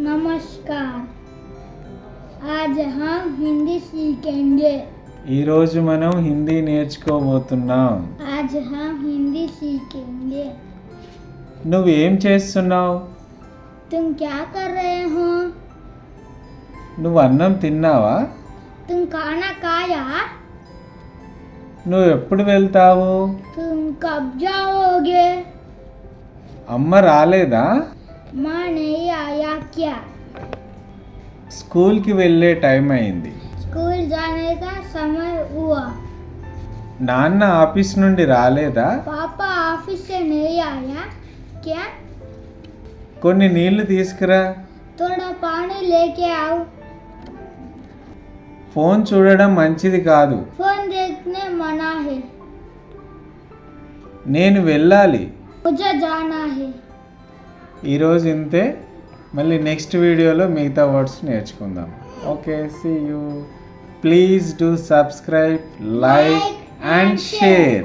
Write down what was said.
नमस्कार आज हम हिंदी सीखेंगे ఈరోజు మనం హిందీ నేర్చుకోబోతున్నాం आज हम हिंदी सीखेंगे నువ్వేం చేస్తున్నావు तुम क्या कर रहे हो నువ్వు అన్నం తిన్నావా तुम खाना खाया నువ్వు ఎప్పుడు వెళ్తావు तुम कब जाओगे అమ్మ రాలేదా माँ नहीं आया क्या స్కూల్కి వెళ్ళే టైం అయింది स्कूल जाने का समय हुआ నాన్న ఆఫీస్ నుండి రాలేదా पापा ऑफिस से नहीं आया क्या కొన్ని నీళ్లు తీసుకురా थोड़ा पानी लेके आओ ఫోన్ చూడడం మంచిది కాదు फोन देखने मना है నేను వెళ్ళాలి मुझे जाना है ఈరోజు ఇంతే మళ్ళీ నెక్స్ట్ వీడియోలో మిగతా వర్డ్స్ నేర్చుకుందాం. Okay see you please do subscribe like and share